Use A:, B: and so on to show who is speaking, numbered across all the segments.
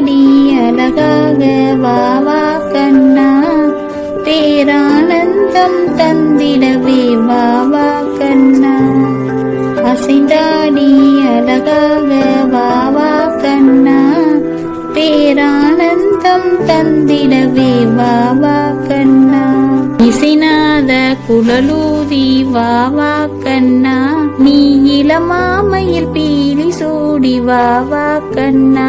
A: அசைந்தாடி அழகாக வாவா கண்ணா பேரானந்தம் தந்திடவே வாவா கண்ணா அசைந்தாடி அழகாக வாவா கண்ணா பேரானந்தம் தந்திடவே வாவா கண்ணா இசைநாத குழலூதி வாவா கண்ணா நீ இளமாமையில் பீலி சூடி வாவா கண்ணா.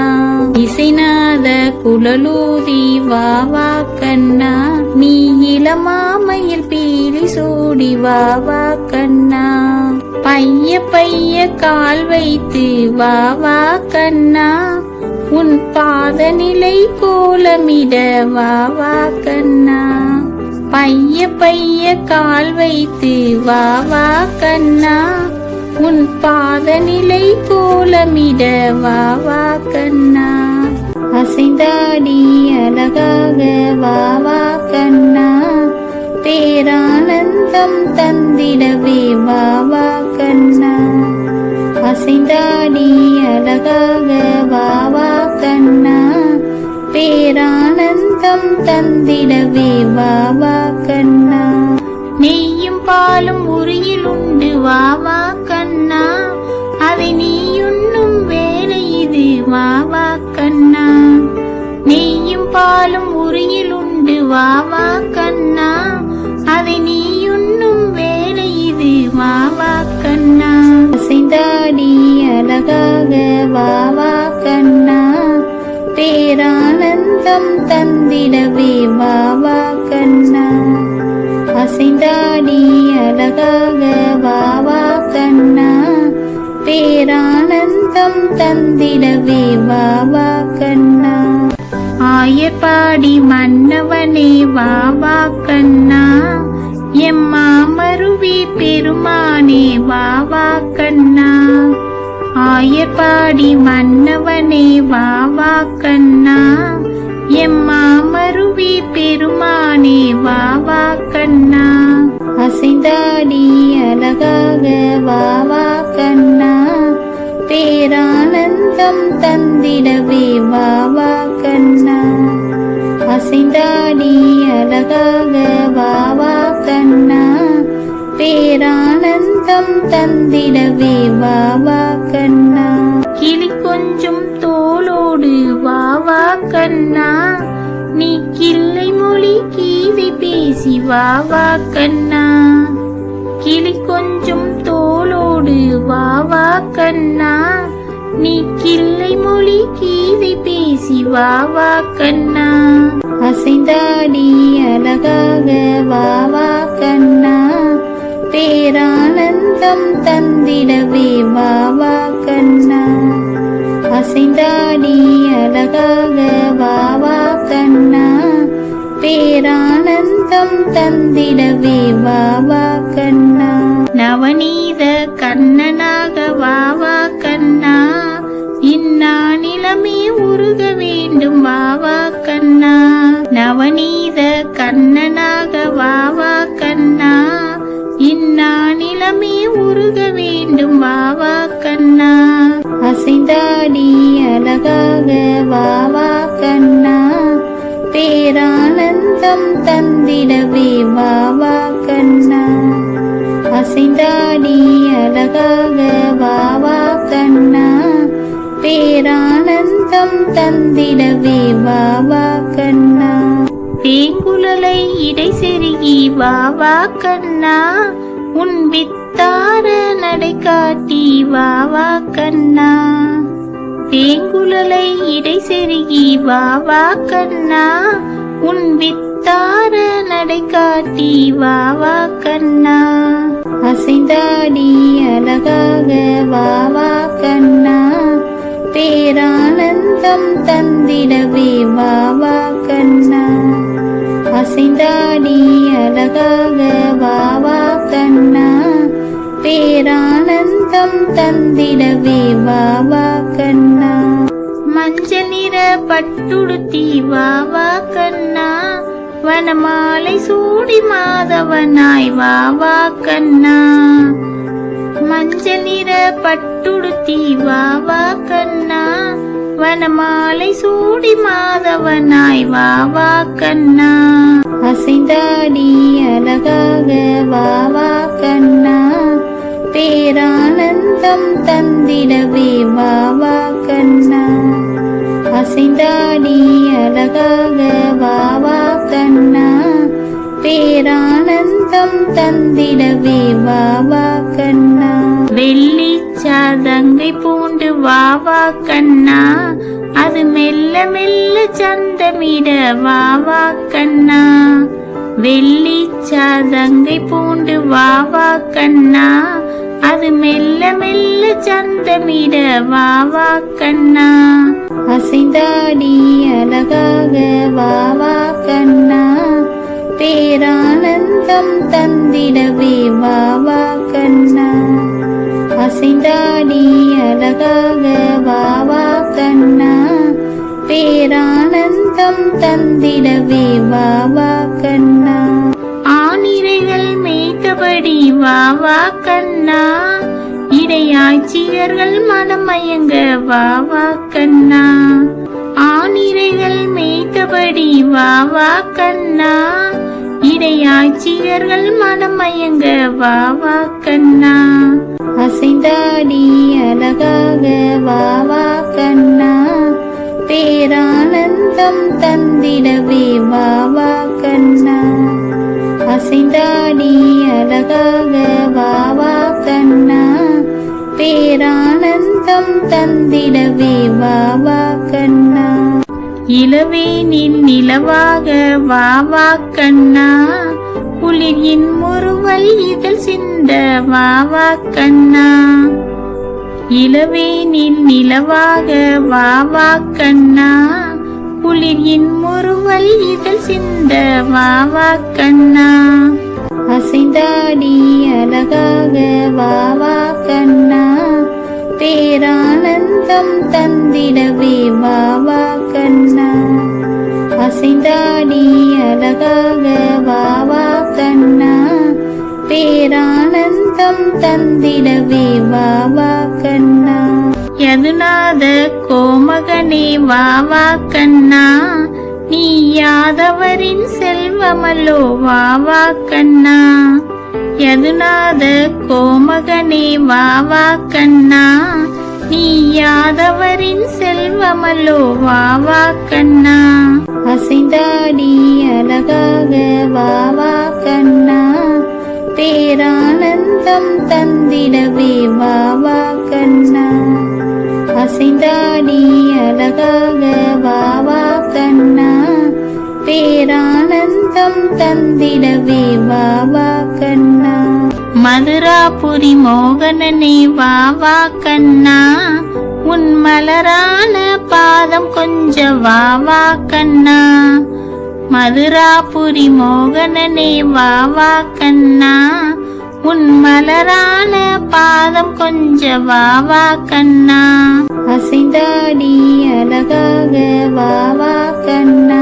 A: இசைநாத குழலூதி வாவா கண்ணா. நீ இளமாமையில் பீலி சூடி வாவா கண்ணா. பைய பைய கால் வைத்து வாவா கண்ணா. உன் பாதநிலை கோலமிட வாவா கண்ணா. பைய பைய கால் வைத்து வாவா கண்ணா. உன் பாதநிலை கோலமிட வாவா கண்ணா. அசைந்தாடி அழகாக வாவா கண்ணா. பேரானந்தம் தந்திடவே வாவா கண்ணா. அசைந்தாடி அழகாக வாவா கண்ணா. பேரானந்தம் தந்திடவே வாவா கண்ணா. நெய்யும் பாலும் உரியில் உண்டு வாவா கண்ணா அதை நீ உண்ணும் வேலை இது வாவா கண்ணா. நெய்யும் பாலும் உரியில் உண்டு வாவா கண்ணா. அதை நீ உண்ணும் வேலை இது வாவா கண்ணா. அசைந்தாடி அழகாக வாவா கண்ணா. பேரானந்தம் தந்திடவே வாவா கண்ணா. அசைந்தாடி அழகாக வாவா கண்ணா பேரானந்தம் தந்திடவே வாவா கண்ணா. ஆயப்பாடி மன்னவனே வாவா கண்ணா. எம்மா மருவி பெருமானே வாவா கண்ணா. ஆயப்பாடி மன்னவனே வாவா கண்ணா. எம்மா மருவி பெருமானே வாவா கண்ணா. அசைந்தாடிய அழகாக வாவா கண்ணா. பேரானந்தம் தந்திடவே வாவா கண்ணா. அசைந்தாடி அழகாக வாவா கண்ணா. பேரானந்தம் தந்திடவே வாவா கண்ணா. கிளி கொஞ்சம் தோளோடு வாவா கண்ணா. நீ கிள்ளை மொழி கீதை பேசி வாவா கண்ணா. கிளி கொஞ்சம் தோளோடு வா வா கண்ணா. நீ கிள்ளை மொழி கீதை பேசி வா வா கண்ணா. அசைந்தாடி அழகாக வா வா கண்ணா. பேரானந்தம் தந்திடவே வா வா கண்ணா. அசைந்தாடி அழகாக வா வா கண்ணா. பேரானந்தம் தந்திடவே வா வா கண்ணா. உருக வேண்டும் வாவா கண்ணா. நவநீத கண்ணனாக வாவா கண்ணா. இந்நானிலமே உருக வேண்டும் வாவா கண்ணா. அசைந்தாடி அழகாக வாவா கண்ணா. பேரானந்தம் தந்திடவே வாவா கண்ணா. அசைந்தாடி அழகாக வாவா கண்ணா. பேரானந்தம் தந்திடவே வாவா கண்ணா. தேங்குழலை இடை செருகி வாவா கண்ணா. உன் வித்தார நடை காட்டி வாவா கண்ணா. தேங்குழலை இடை செருகி வாவா கண்ணா. உன் வித்தார நடை காட்டி வாவா கண்ணா. அசைந்தாடி அழகாக வாவா கண்ணா. பேரானந்தம் தந்திடவே வாவா கண்ணா. அசைந்தாடி அழகாக வாவா கண்ணா. பேரானந்தம் தந்திடவே வாவா கண்ணா. மஞ்சள் நிற பட்டுடுத்தி வாவா கண்ணா. வனமாலை சூடி மாதவனாய் வாவா கண்ணா. மஞ்சள் நிற பட்டுடுத்தி வாவா கண்ணா வனமாலை சூடி மாதவனாய் வாவா கண்ணா. அசைந்தாடி அழகாக வாவா கண்ணா. பேரானந்தம் தந்திடவே வாவா கண்ணா. அசைந்தாடி அழகாக வாவா கண்ணா. பேரானந்தம் தந்திடவே வாவா கண்ணா. வெள்ளி சாதங்கை பூண்டு வா வா கண்ணா. அது மெல்ல மெல்ல சந்தமிட வா வா கண்ணா. வெள்ளி சாதங்கை பூண்டு வா வா கண்ணா. அது மெல்ல மெல்ல சந்தமிட வா வா கண்ணா. அசைந்தாடி அழகாக வா வா கண்ணா. பேரானந்தம் தந்திடவே வா வா அசைந்தாடி அழகாக வாவா கண்ணா. பேரானந்தம் தந்திடவே வாவா கண்ணா. ஆனிரைகள் மேய்த்தபடி வாவா கண்ணா. இடையாட்சியர்கள் மனமயங்க வாவா கண்ணா. ஆனிரைகள் மேய்த்தபடி வாவா கண்ணா. இடையாட்சியர்கள் மனமயங்க வாவா கண்ணா. அசைந்தாடி அழகாக வா வா கண்ணா. பேரானந்தம் தந்திடவே வா வா கண்ணா. அசைந்தாடி அழகாக வா வா கண்ணா. பேரானந்தம் தந்திடவே வா வா கண்ணா. இளவேனில் நிலவாக வா வா கண்ணா. குளிரின் முறுவல் இதழ் சிந்த வாவா கண்ணா. இளவேனில் நிலவாக வாவா கண்ணா. குளிரின் முறுவல் இதழ் சிந்த வாவா கண்ணா. அசைந்தாடி அழகாக வாவா கண்ணா. பேரானந்தம் தந்திடவே வாவா கண்ணா. அசைந்தாடி அழகாக வா பேரானந்தம் தந்திடவே வாவா கண்ணா. யதுநாத கோமகனே வாவா கண்ணா. நீ யாதவரின் செல்வமல்லோ வாவா கண்ணா. யதுநாத கோமகனே வாவா கண்ணா. நீ யாதவரின் செல்வமல்லோ வாவா கண்ணா. அசைந்தாடி அழகாக வாவா கண்ணா. பேரானந்தம் தந்திடவே வா வா கண்ணா. அசைந்தாடி அழகாக வா வா கண்ணா. பேரானந்தம் தந்திடவே வா வா கண்ணா. மதுராபுரி மோகனனே வா வா கண்ணா. உன் மலரான பாதம் கொஞ்ச வா வா கண்ணா. மதுராபுரி மோகனனே வா வா கண்ணா. உன் மலரான பாதம் கொஞ்ச வா வா கண்ணா. அசைந்தாடி அழகாக வா வா கண்ணா.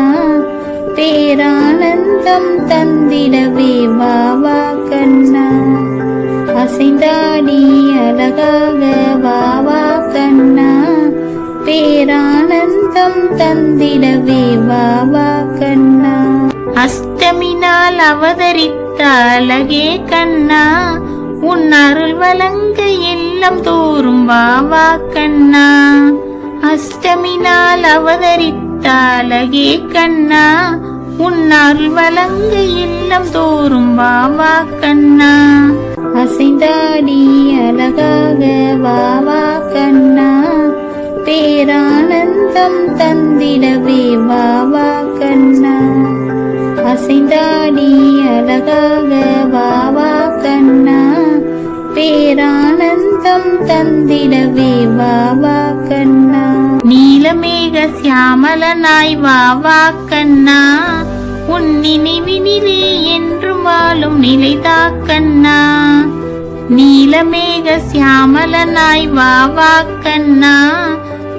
A: பேரானந்தம் தந்திடவே வா வா கண்ணா. அசைந்தாடி அழகாக வா வா கண்ணா. பேரானந்தம் தந்திடவே வாவா கண்ணா. அஷ்டமி அவதரித்த அழகே கண்ணா. உன் அருள் வழங்க இல்லம் தோறும் வாவா கண்ணா. அஷ்டமி அவதரித்த அழகே கண்ணா. உன் அருள் வழங்க இல்லம் தோறும் வாவா கண்ணா. அசைந்தாடி அழகாக வாவா கண்ணா. பேரானந்தம் தந்திடவே வாவா கண்ணா. அசைந்தாடி அழகாக வாவா கண்ணா. பேரானந்தம் தந்திடவே வாவா கண்ணா. நீலமேக சியாமலனாய் வாவா கண்ணா. உன் நினைவினிலே என்றும் வாழும் நிலைதா கண்ணா. நீலமேக சியாமலனாய் வாவா கண்ணா.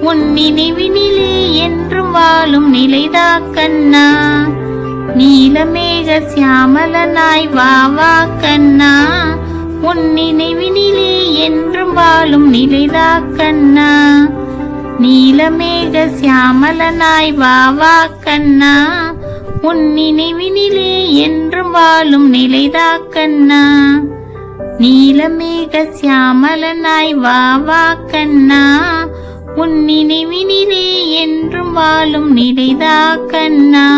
A: உன் நினைவினிலே என்றும் வாழும் நிலைதா கண்ணா. நீலமேக சியாமலனாய் வா வா கண்ணா. உன் நினைவினிலே என்றும் வாழும் நிலைதா கண்ணா. நீலமேக சியாமலனாய் வா வா கண்ணா. உன் நினைவினிலே என்றும் வாழும் நிலைதா கண்ணா. நீலமேக சியாமலனாய் வா வா கண்ணா. உன் நினைவினிலே என்றும் வாழும் நிலைதா கண்ணா.